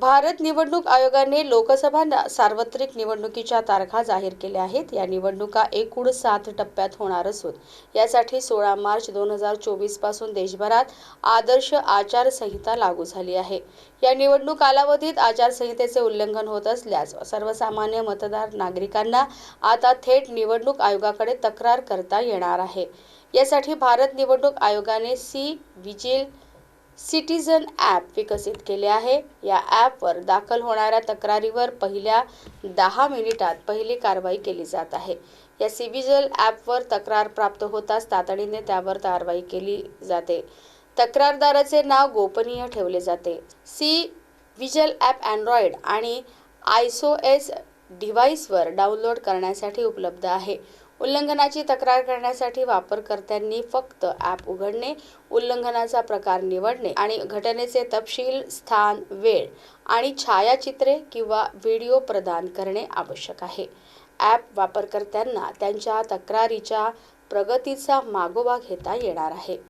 भारत निवडणूक आयोगाने लोकसभा सार्वत्रिक निवडणुकीच्या तारखा जाहीर केल्या आहेत. या निवडणुका एकूण सात टप्प्यात होणार असून यासाठी सोळा मार्च दोन हजार चोवीसपासून देशभरात आदर्श आचारसंहिता लागू झाली आहे. या निवडणूक कालावधीत आचारसंहितेचे उल्लंघन होत असल्यास सर्वसामान्य मतदार नागरिकांना आता थेट निवडणूक आयोगाकडे तक्रार करता येणार आहे. यासाठी भारत निवडणूक आयोगाने सी. विजिल सिटीझन ॲप विकसित केले आहे. या ॲपवर दाखल होणाऱ्या तक्रारीवर पहिल्या दहा मिनिटात पहिली कारवाई केली जात आहे. या सिव्हिजल ॲपवर तक्रार प्राप्त होताच तातडीने त्यावर कारवाई केली जाते. तक्रारदाराचे नाव गोपनीय ठेवले जाते. सी विजल ॲप अँड्रॉइड आणि आयसो एस डिव्हाइसवर डाउनलोड करण्यासाठी उपलब्ध आहे. उल्लंघनाची तक्रार करण्यासाठी वापरकर्त्यांनी फक्त ॲप उघडणे उल्लंघनाचा प्रकार निवडणे आणि घटनेचे तपशील स्थान वेळ आणि छायाचित्रे किंवा व्हिडिओ प्रदान करणे आवश्यक आहे. ॲप वापरकर्त्यांना त्यांच्या तक्रारीच्या प्रगतीचा मागोवा घेता येणार आहे.